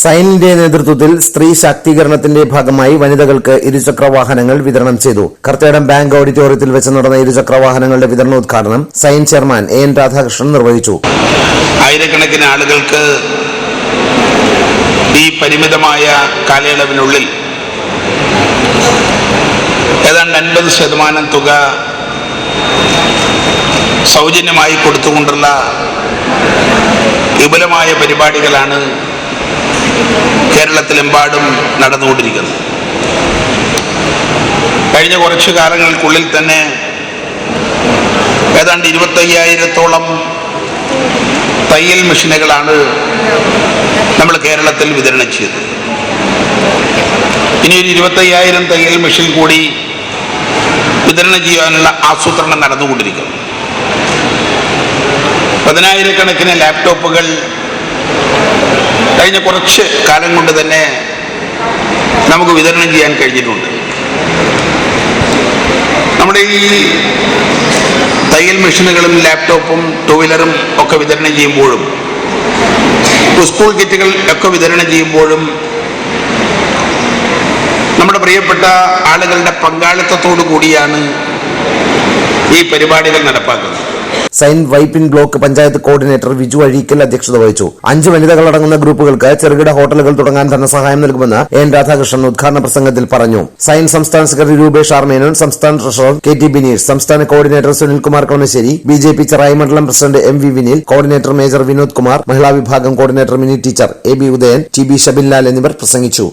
സൈനിന്റെ നേതൃത്വത്തിൽ സ്ത്രീ ശാക്തീകരണത്തിന്റെ ഭാഗമായി വനിതകൾക്ക് ഇരുചക്ര വാഹനങ്ങൾ വിതരണം ചെയ്തു. കർത്തേടം ബാങ്ക് ഓഡിറ്റോറിയത്തിൽ വെച്ച് നടന്ന ഇരുചക്ര വാഹനങ്ങളുടെ വിതരണോദ്ഘാടനം sign chairman A N Radhakrishnan നിർവഹിച്ചു. ആയിരക്കണക്കിന് ആളുകൾക്ക് ഈ പരിമിതമായ കാലയളവിനുള്ളിൽ ഏതാണ്ട് അൻപത് ശതമാനം തുക സൗജന്യമായി കൊടുത്തുകൊണ്ടുള്ള വിപുലമായ പരിപാടികളാണ് കേരളത്തിലെമ്പാടും നടന്നുകൊണ്ടിരിക്കുന്നത് കഴിഞ്ഞ കുറച്ചു കാലങ്ങൾക്കുള്ളിൽ തന്നെ ഏതാണ്ട് ഇരുപത്തയ്യായിരത്തോളം തയ്യൽ മെഷീനുകളാണ് നമ്മൾ കേരളത്തിൽ വിതരണം ചെയ്തത്. ഇനി ഒരു ഇരുപത്തയ്യായിരം തയ്യൽ മെഷീൻ കൂടി വിതരണം ചെയ്യാനുള്ള ആസൂത്രണം നടന്നുകൊണ്ടിരിക്കുന്നു. പതിനായിരക്കണക്കിന് ലാപ്ടോപ്പുകൾ കഴിഞ്ഞ കുറച്ച് കാലം കൊണ്ട് തന്നെ നമുക്ക് വിതരണം ചെയ്യാൻ കഴിഞ്ഞിട്ടുണ്ട്. നമ്മുടെ ഈ തയ്യൽ മെഷീനുകളും ലാപ്ടോപ്പും ടൂ വീലറും ഒക്കെ വിതരണം ചെയ്യുമ്പോഴും സ്കൂൾ കിറ്റുകൾ ഒക്കെ വിതരണം ചെയ്യുമ്പോഴും നമ്മുടെ പ്രിയപ്പെട്ട ആളുകളുടെ പങ്കാളിത്തത്തോടു കൂടിയാണ് ഈ പരിപാടികൾ നടപ്പാക്കുന്നത്. Sign Vypin block panchayat coordinator Viju Azhikkal അധ്യക്ഷത വഹിച്ചു. അഞ്ച് വനിതകളടങ്ങുന്ന ഗ്രൂപ്പുകൾക്ക് ചെറുകിട ഹോട്ടലുകൾ തുടങ്ങാൻ ധനസഹായം നൽകുമെന്ന് എൻ രാധാകൃഷ്ണൻ ഉദ്ഘാടന പ്രസംഗത്തിൽ പറഞ്ഞു. സൈൻ സംസ്ഥാന സെക്രട്ടറി രൂപേഷ് ആർ മേനോൻ സംസ്ഥാന ട്രഷറർ കെ ടി ബിനീഷ് സംസ്ഥാന coordinator Sunilkumar Kalamassery B J P Cherai മണ്ഡലം president M V Vinil coordinator major Vinod Kumar മഹിളാ വിഭാഗം coordinator Mini teacher A B Udayan T B Shabinlal എന്നിവർ പ്രസംഗിച്ചു.